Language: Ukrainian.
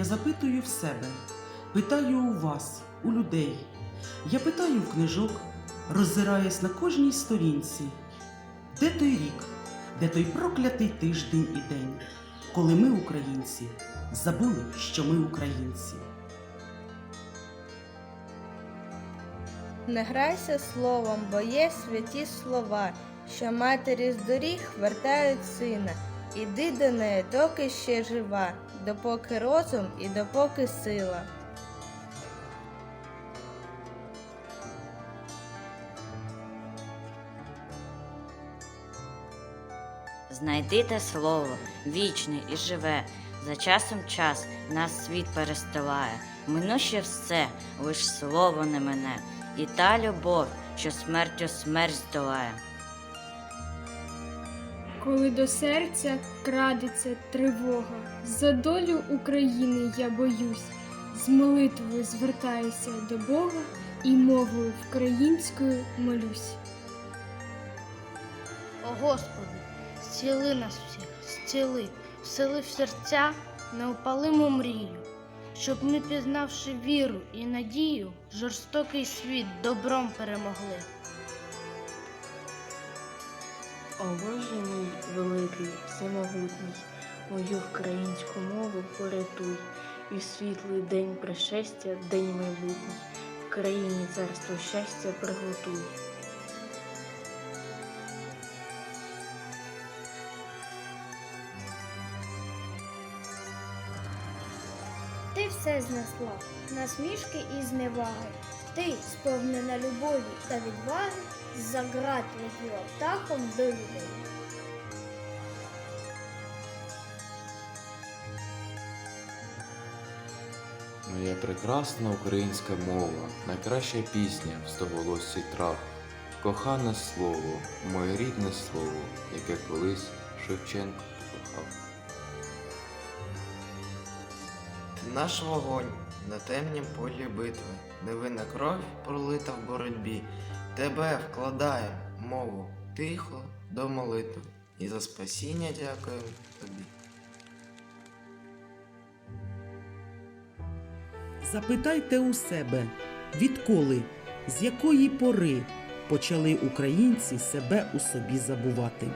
я запитую в себе, питаю у вас, у людей. Я питаю в книжок, роззираюсь на кожній сторінці. Де той рік, де той проклятий тиждень і день, коли ми, українці, забули, що ми українці. Не грайся словом, бо є святі слова, що матері з доріг вертають сина. Іди до неї, доки ще жива, допоки розум і допоки сила. Знайди те слово, вічне і живе, за часом час нас світ перестилає. Минуще все, лиш слово не мене, і та любов, що смертю смерть здолає. Коли до серця крадеться тривога, за долю України я боюсь, з молитвою звертаюся до Бога і мовою українською молюсь. О Господи, зціли нас всіх, зціли, всили в серця неопалиму мрію, щоб ми, пізнавши віру і надію, жорстокий світ добром перемогли. О Боже мій великий, всемогутній, мою українську мову порятуй, і в світлий день пришестя, день майбутній, в країні царство щастя приготуй. Ти все знесла, насмішки і зневаги. Ти, сповнена любові та відваги, за град летіла птахом до людей. Моя прекрасна українська мова, найкраща пісня в стоголосі трав, кохане слово, моє рідне слово, яке колись Шевченко покохав. Ти наш вогонь на темнім полі битви, невинна кров пролита в боротьбі. Тебе вкладаю, мову тихо до молитви. І за спасіння дякуємо тобі. Запитайте у себе, відколи, з якої пори почали українці себе у собі забувати.